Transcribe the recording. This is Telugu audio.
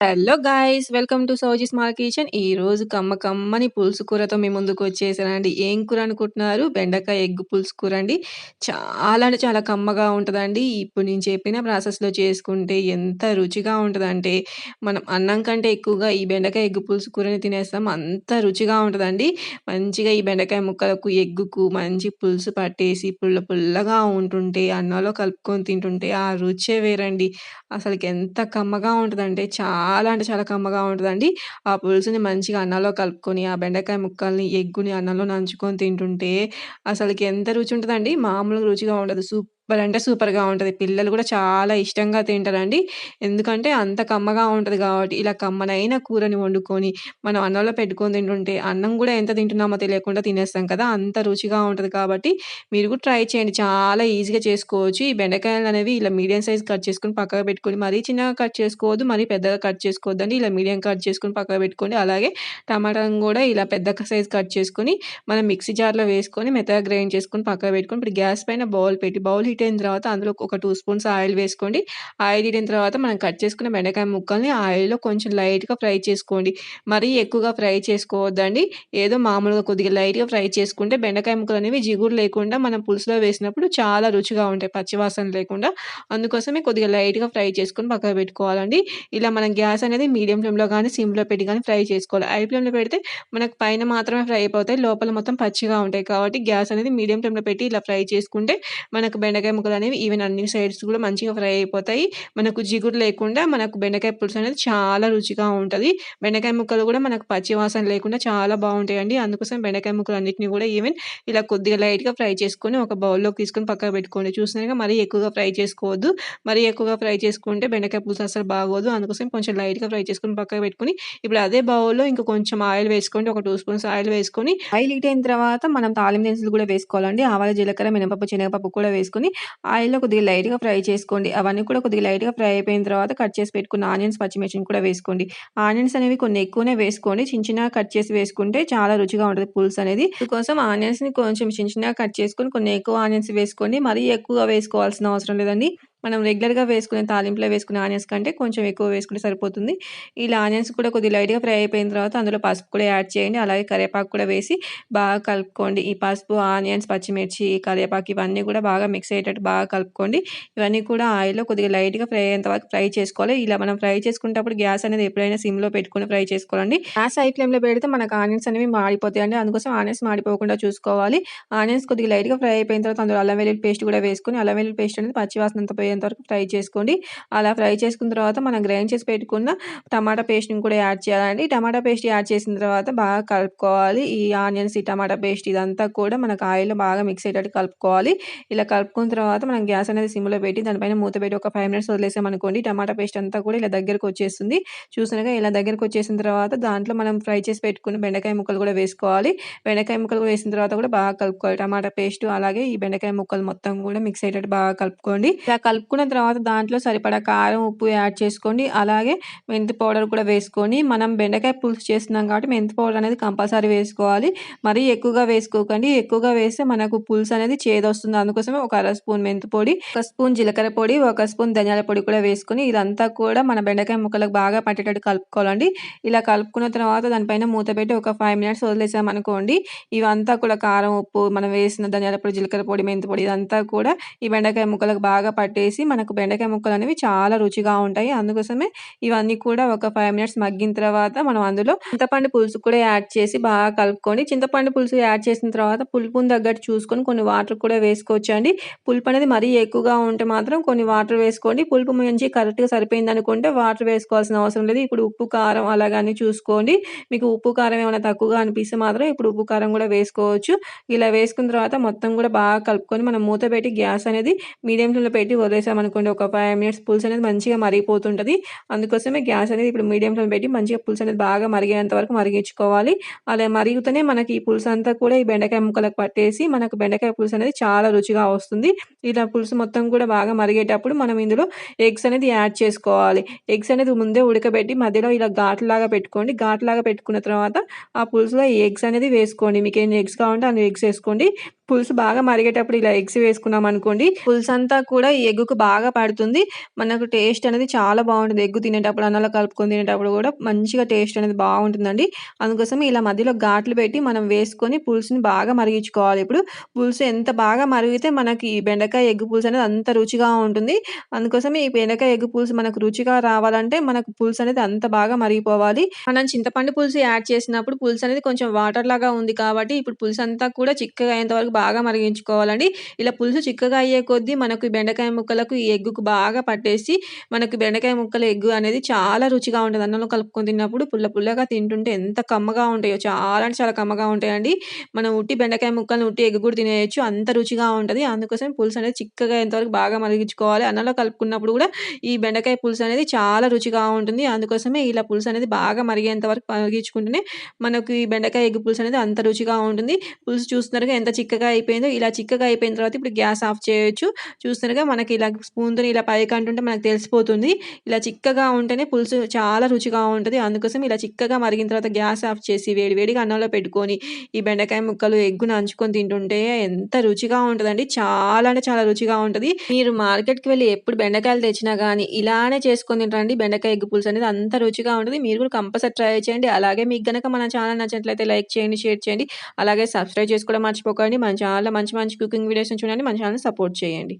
Hello guys welcome to Sowji small kitchen ఈ రోజు కమ్మ కమ్మని పులుసు కూరతో మీ ముందుకు వచ్చేసానండి. ఏం కూర అనుకుంటున్నారు? బెండకాయ ఎగ్ పులుసు కూర అండి. చాలా అంటే చాలా కమ్మగా ఉంటుందండి. ఇప్పుడు నేను చెప్పిన ప్రాసెస్లో చేసుకుంటే ఎంత రుచిగా ఉంటుందంటే మనం అన్నం కంటే ఎక్కువగా ఈ బెండకాయ ఎగ్ పులుసు కూరని తినేస్తాం. అంత రుచిగా ఉంటుందండి. మంచిగా ఈ బెండకాయ ముక్కలకు ఎగ్గుకు మంచి పులుసు పట్టేసి పుల్ల పుల్లగా ఉంటుంటే అన్నంలో కలుపుకొని తింటుంటే ఆ రుచే వేరండి. అసలుకి ఎంత కమ్మగా ఉంటుందంటే చాలా చాలా అంటే చాలా కమ్మగా ఉంటుందండి. ఆ పులుసుని మంచిగా అన్నంలో కలుపుకొని ఆ బెండకాయ ముక్కల్ని ఎగ్గుని అన్నంలో నంచుకొని తింటుంటే అసలుకి ఎంత రుచి ఉంటుందండి. మామూలుగా రుచిగా ఉండదు. సూప్ సూపర్ అంటే సూపర్‌గా ఉంటది. పిల్లలు కూడా చాలా ఇష్టంగా తింటారండి. ఎందుకంటే అంత కమ్మగా ఉంటది కాబట్టి. ఇలా కమ్మనైన కూరని వండుకొని మనం అన్నంలో పెట్టుకొని తింటుంటే అన్నం కూడా ఎంత తింటున్నామో తెలియకుండా తినేస్తాం కదా! అంత రుచిగా ఉంటది కాబట్టి మీరు కూడా ట్రై చేయండి. చాలా ఈజీగా చేసుకోవచ్చు. ఈ బెండకాయలనేవి ఇలా మీడియం సైజ్ కట్ చేసుకొని పక్కకు పెట్టుకొని మరీ చిన్నగా కట్ చేసుకోవద్దు. మరీ పెద్దగా కట్ చేసుకోవద్దండి. ఇలా మీడియం కట్ చేసుకొని పక్కకు పెట్టుకోండి. అలాగే టమాటాను కూడా ఇలా పెద్ద సైజ్ కట్ చేసుకొని మనం మిక్సీ జార్‌లో వేసుకొని మెత్తగా గ్రైండ్ చేసుకొని పక్కకు పెట్టుకొని ఇప్పుడు గ్యాస్ పైన బౌల్ పెట్టి బౌల్ హీట్ అయిన తర్వాత అందులో ఒక టూ స్పూన్స్ ఆయిల్ వేసుకోండి. ఆయిల్ హీట్ అయిన తర్వాత మనం కట్ చేసుకున్న బెండకాయ ముక్కల్ని ఆయిల్‌లో కొంచెం లైట్‌గా ఫ్రై చేసుకోండి. మరీ ఎక్కువగా ఫ్రై చేసుకోవద్దండి. ఏదో మామూలుగా కొద్దిగా లైట్‌గా ఫ్రై చేసుకుంటే బెండకాయ ముక్కలు అనేవి జిగురు లేకుండా మనం పులుసులో వేసినప్పుడు చాలా రుచిగా ఉంటాయి. పచ్చివాసన లేకుండా. అందుకోసమే కొద్దిగా లైట్‌గా ఫ్రై చేసుకొని పక్కకు పెట్టుకోవాలండి. ఇలా మనం గ్యాస్ అనేది మీడియం ఫ్లేమ్‌లో కానీ సిమ్‌లో పెట్టి కానీ ఫ్రై చేసుకోవాలి. హై ఫ్లేమ్‌లో పెడితే మనకు పైన మాత్రమే ఫ్రై అయిపోతాయి. లోపల మొత్తం పచ్చిగా ఉంటాయి. కాబట్టి గ్యాస్ అనేది మీడియం ఫ్లేమ్‌లో పెట్టి ఇలా ఫ్రై చేసుకుంటే మనకు బెండకాయ ముక్కలనేవి ఈవెన్ అన్ని సైడ్స్ కూడా మంచిగా ఫ్రై అయిపోతాయి. మనకు జిగురు లేకుండా మనకు బెండకాయ పులుసు అనేది చాలా రుచిగా ఉంటుంది బెండకాయ ముక్కలు కూడా మనకు పచ్చివాసన లేకుండా చాలా బాగుంటాయండి అందుకోసం బెండకాయ ముక్కలు అన్నింటినీ కూడా ఈవెన్ ఇలా కొద్దిగా లైట్‌గా ఫ్రై చేసుకొని ఒక బౌల్‌లోకి తీసుకొని పక్కకు పెట్టుకోండి. చూసినాక మరీ ఎక్కువగా ఫ్రై చేసుకోవద్దు. మరీ ఎక్కువగా ఫ్రై చేసుకుంటే బెండకాయ పులుసు అసలు బాగోదు. అందుకోసం కొంచెం లైట్‌గా ఫ్రై చేసుకొని పక్కన పెట్టుకొని ఇప్పుడు అదే బౌల్‌లో ఇంకా కొంచెం ఆయిల్ వేసుకోండి. ఒక టూ స్పూన్స్ ఆయిల్ వేసుకొని ఆయిల్ హీట్ అయిన తర్వాత మనం తాలింపు దినుసులు కూడా వేసుకోవాలండి. ఆవాల జీలకర్ర, మినపప్పు, శనగపప్పు కూడా వేసుకొని ఆయిల్‌లో కొద్దిగా లైట్‌గా ఫ్రై చేసుకోండి. అవన్నీ కూడా కొద్దిగా లైట్‌గా ఫ్రై అయిపోయిన తర్వాత కట్ చేసి పెట్టుకున్న ఆనియన్స్, పచ్చిమిర్చిని కూడా వేసుకోండి. ఆనియన్స్ అనేవి కొన్ని ఎక్కువనే వేసుకోండి. చిన్న చిన్నగా కట్ చేసి వేసుకుంటే చాలా రుచిగా ఉంటుంది పులుసు అనేది. అందుకోసం ఆనియన్స్‌ని కొంచెం చిన్న చిన్నగా కట్ చేసుకొని కొన్ని ఎక్కువ ఆనియన్స్ వేసుకోండి. మరీ ఎక్కువగా వేసుకోవాల్సిన అవసరం లేదండి. మనం రెగ్యులర్‌గా వేసుకునే తాలింపులో వేసుకునే ఆనియన్స్ కంటే కొంచెం ఎక్కువ వేసుకుంటే సరిపోతుంది. ఇలా ఆనియన్స్ కూడా కొద్దిగా లైట్‌గా ఫ్రై అయిపోయిన తర్వాత అందులో పసుపు కూడా యాడ్ చేయండి. అలాగే కరివేపాకు కూడా వేసి బాగా కలుపుకోండి. ఈ పసుపు, ఆనియన్స్, పచ్చిమిర్చి, కరివేపాకు ఇవన్నీ కూడా బాగా మిక్స్ అయ్యేటట్టు బాగా కలుపుకోండి. ఇవన్నీ కూడా ఆయిల్‌లో కొద్దిగా లైట్‌గా ఫ్రై అయ్యేంత వరకు ఫ్రై చేసుకోవాలి. ఇలా మనం ఫ్రై చేసుకునేటప్పుడు గ్యాస్ అనేది ఎప్పుడైనా సిమ్‌లో పెట్టుకొని ఫ్రై చేసుకోవాలండి. గ్యాస్ హై ఫ్లేమ్‌లో పెడితే మనకు ఆనియన్స్ అనేవి మాడిపోతాయండి. అందుకోసం ఆనియన్స్ మాడిపోకుండా చూసుకోవాలి. ఆనియన్స్ కొద్దిగా లైట్‌గా ఫ్రై అయిపోయిన తర్వాత అందులో అల్లం వెల్లుల్లి పేస్ట్ కూడా వేసుకొని అల్లం వెల్లుల్లి పేస్ట్ అనేది పచ్చివాసనంత పోయి అంతా వరకు ఫ్రై చేసుకోండి. అలా ఫ్రై చేసుకున్న తర్వాత మనం గ్రైండ్ చేసి పెట్టుకున్న టమాటా పేస్ట్‌ని కూడా యాడ్ చేయాలండి. టమాటా పేస్ట్ యాడ్ చేసిన తర్వాత బాగా కలుపుకోవాలి. ఈ ఆనియన్స్, ఈ టమాటా పేస్ట్ ఇదంతా కూడా మనకు ఆయిల్‌లో బాగా మిక్స్ అయ్యేటట్టు కలుపుకోవాలి. ఇలా కలుపుకున్న తర్వాత మనం గ్యాస్ అనేది సిమ్‌లో పెట్టి దానిపైన మూత పెట్టి ఒక ఫైవ్ మినిట్స్ వదిలేసామనుకోండి టమాటా పేస్ట్ అంతా కూడా ఇలా దగ్గరకు వచ్చేస్తుంది. చూసినగా ఇలా దగ్గరకు వచ్చేసిన తర్వాత దాంట్లో మనం ఫ్రై చేసి పెట్టుకున్న బెండకాయ ముక్కలు కూడా వేసుకోవాలి. బెండకాయ ముక్కలు వేసిన తర్వాత కూడా బాగా కలుపుకోవాలి. టమాటా పేస్ట్ అలాగే ఈ బెండకాయ ముక్కలు మొత్తం కూడా మిక్స్ అయ్యేటట్టు బాగా కలుపుకోండి. ఇలా కలుపుకున్న తర్వాత దాంట్లో సరిపడా కారం, ఉప్పు యాడ్ చేసుకోండి. అలాగే మెంతి పౌడర్ కూడా వేసుకొని మనం బెండకాయ పులుసు చేస్తున్నాం కాబట్టి మెంతి పౌడర్ అనేది కంపల్సరీ వేసుకోవాలి. మరీ ఎక్కువగా వేసుకోకండి. ఎక్కువగా వేస్తే మనకు పులుసు అనేది చేదొస్తుంది. అందుకోసమే ఒక అర స్పూన్ మెంతి పొడి, ఒక స్పూన్ జీలకర్ర పొడి, ఒక స్పూన్ ధనియాల పొడి కూడా వేసుకొని ఇదంతా కూడా మన బెండకాయ ముక్కలకు బాగా పట్టేటట్టు కలుపుకోవాలండి. ఇలా కలుపుకున్న తర్వాత దానిపైన మూత పెట్టి ఒక ఫైవ్ మినిట్స్ వదిలేసామనుకోండి ఇవంతా కూడా కారం, ఉప్పు మనం వేసిన ధనియాల పొడి, జీలకర్ర పొడి, మెంతి పొడి ఇదంతా కూడా ఈ బెండకాయ ముక్కలకు బాగా వేసి మనకు బెండకాయ ముక్కలు అనేవి చాలా రుచిగా ఉంటాయి. అందుకోసమే ఇవన్నీ కూడా ఒక ఫైవ్ మినిట్స్ మగ్గిన తర్వాత మనం అందులో చింతపండు పులుసు కూడా యాడ్ చేసి బాగా కలుపుకొని చింతపండు పులుసు యాడ్ చేసిన తర్వాత పులుపుని తగ్గట్టు చూసుకొని కొన్ని వాటర్ కూడా వేసుకోవచ్చు అండి పులుపు అనేది మరీ ఎక్కువగా ఉంటే మాత్రం కొన్ని వాటర్ వేసుకోండి. పులుపు మంచి కరెక్ట్‌గా సరిపోయిందనుకుంటే వాటర్ వేసుకోవాల్సిన అవసరం లేదు. ఇప్పుడు ఉప్పు, కారం అలాగని చూసుకోండి. మీకు ఉప్పు, కారం ఏమైనా తక్కువగా అనిపిస్తే మాత్రం ఇప్పుడు ఉప్పు, కారం కూడా వేసుకోవచ్చు. ఇలా వేసుకున్న తర్వాత మొత్తం కూడా బాగా కలుపుకొని మనం మూత పెట్టి గ్యాస్ అనేది మీడియం ఫ్లేమ్‌లో పెట్టి వేసామనుకోండి ఒక ఫైవ్ మినిట్స్ పులుసు అనేది మంచిగా మరిగిపోతుంటుంది అందుకోసమే గ్యాస్ అనేది ఇప్పుడు మీడియం ఫ్లేమ్ పెట్టి మంచిగా పులుసు అనేది బాగా మరిగేంత వరకు మరిగించుకోవాలి. అలా మరుగుతూనే మనకి ఈ పులుసు అంతా కూడా ఈ బెండకాయ ముక్కలకు పట్టేసి మనకు బెండకాయ పులుసు అనేది చాలా రుచిగా వస్తుంది. ఇలా పులుసు మొత్తం కూడా బాగా మరిగేటప్పుడు మనం ఇందులో ఎగ్స్ అనేది యాడ్ చేసుకోవాలి. ఎగ్స్ అనేది ముందే ఉడకబెట్టి మధ్యలో ఇలా ఘాట్లాగా పెట్టుకోండి. ఘాట్లాగా పెట్టుకున్న తర్వాత ఆ పులుసులో ఈ ఎగ్స్ అనేది వేసుకోండి. మీకు ఎన్ని ఎగ్స్ కావాలంటే అన్ని ఎగ్స్ వేసుకోండి. పులుసు బాగా మరిగేటప్పుడు ఇలా ఎగ్స్ వేసుకున్నాం అనుకోండి పులుసు అంతా కూడా ఈ ఎగ్గుకు బాగా పడుతుంది. మనకు టేస్ట్ అనేది చాలా బాగుంటుంది ఎగ్గు తినేటప్పుడు, అన్నలో కలుపుకొని తినేటప్పుడు కూడా మంచిగా టేస్ట్ అనేది బాగుంటుందండి అందుకోసం ఇలా మధ్యలో ఘాట్లు పెట్టి మనం వేసుకొని పులుసుని బాగా మరిగించుకోవాలి. ఇప్పుడు పులుసు ఎంత బాగా మరిగితే మనకి ఈ బెండకాయ ఎగ్గు పులుసు అనేది అంత రుచిగా ఉంటుంది. అందుకోసమే ఈ బెండకాయ ఎగ్గు పులుసు మనకు రుచిగా రావాలంటే మనకు పులుసు అనేది అంత బాగా మరిగిపోవాలి. మనం చింతపండు పులుసు యాడ్ చేసినప్పుడు పులుసు అనేది కొంచెం వాటర్ లాగా ఉంది కాబట్టి ఇప్పుడు పులుసు అంతా కూడా చిక్కగా అయ్యేంత వరకు బాగా మరిగించుకోవాలండి. ఇలా పులుసు చిక్కగా అయ్యే కొద్దీ మనకు బెండకాయ ముక్కలకు ఈ ఎగ్గుకు బాగా పట్టేసి మనకు బెండకాయ ముక్కల ఎగ్గు అనేది చాలా రుచిగా ఉంటుంది అన్నంలో కలుపుకొని తిన్నప్పుడు పుల్ల పుల్లగా తింటుంటే ఎంత కమ్మగా ఉంటాయో చాలా అంటే చాలా కమ్మగా ఉంటాయండి. మనం ఉట్టి బెండకాయ ముక్కలను, ఉట్టి ఎగ్గు కూడా తినేయొచ్చు. అంత రుచిగా ఉంటది. అందుకోసం పులుసు అనేది చిక్కగా ఎంతవరకు బాగా మరిగించుకోవాలి. అన్నంలో కలుపుకున్నప్పుడు కూడా ఈ బెండకాయ పులుసు అనేది చాలా రుచిగా ఉంటుంది. అందుకోసమే ఇలా పులుసు అనేది బాగా మరిగేంత వరకు మరిగించుకుంటేనే మనకు ఈ బెండకాయ ఎగ్గు పులుసు అనేది అంత రుచిగా ఉంటుంది. పులుసు చూస్తున్నారుగా ఎంత చిక్కగా అయిపోయిందో. ఇలా చిక్కగా అయిపోయిన తర్వాత ఇప్పుడు గ్యాస్ ఆఫ్ చేయొచ్చు. చూస్తున్నారుగా మనకి ఇలా స్పూన్తో ఇలా పైకి అంటుంటే మనకు తెలిసిపోతుంది. ఇలా చిక్కగా ఉంటేనే పులుసు చాలా రుచిగా ఉంటుంది అందుకోసం ఇలా చిక్కగా మరిగిన తర్వాత గ్యాస్ ఆఫ్ చేసి వేడి వేడిగా అన్నంలో పెట్టుకొని ఈ బెండకాయ ముక్కలు, ఎగ్గు నంచుకొని తింటుంటే ఎంత రుచిగా ఉంటుందండి చాలా అంటే చాలా రుచిగా ఉంటుంది మీరు మార్కెట్‌కి వెళ్ళి ఎప్పుడు బెండకాయలు తెచ్చినా కానీ ఇలానే చేసుకొని తింటారండి. బెండకాయ ఎగ్గు పులుసు అనేది అంత రుచిగా ఉంటుంది మీరు కూడా కంపల్సరీ ట్రై చేయండి. అలాగే మీకు గనక మన ఛానల్ నచ్చినట్లయితే లైక్ చేయండి, షేర్ చేయండి. అలాగే సబ్స్క్రైబ్ చేసుకోవడం మర్చిపోకండి. మంచి చాలా మంచి మంచి కుకింగ్ వీడియోస్‌ని చూడండి. మన ఛానల్‌ని సపోర్ట్ చేయండి.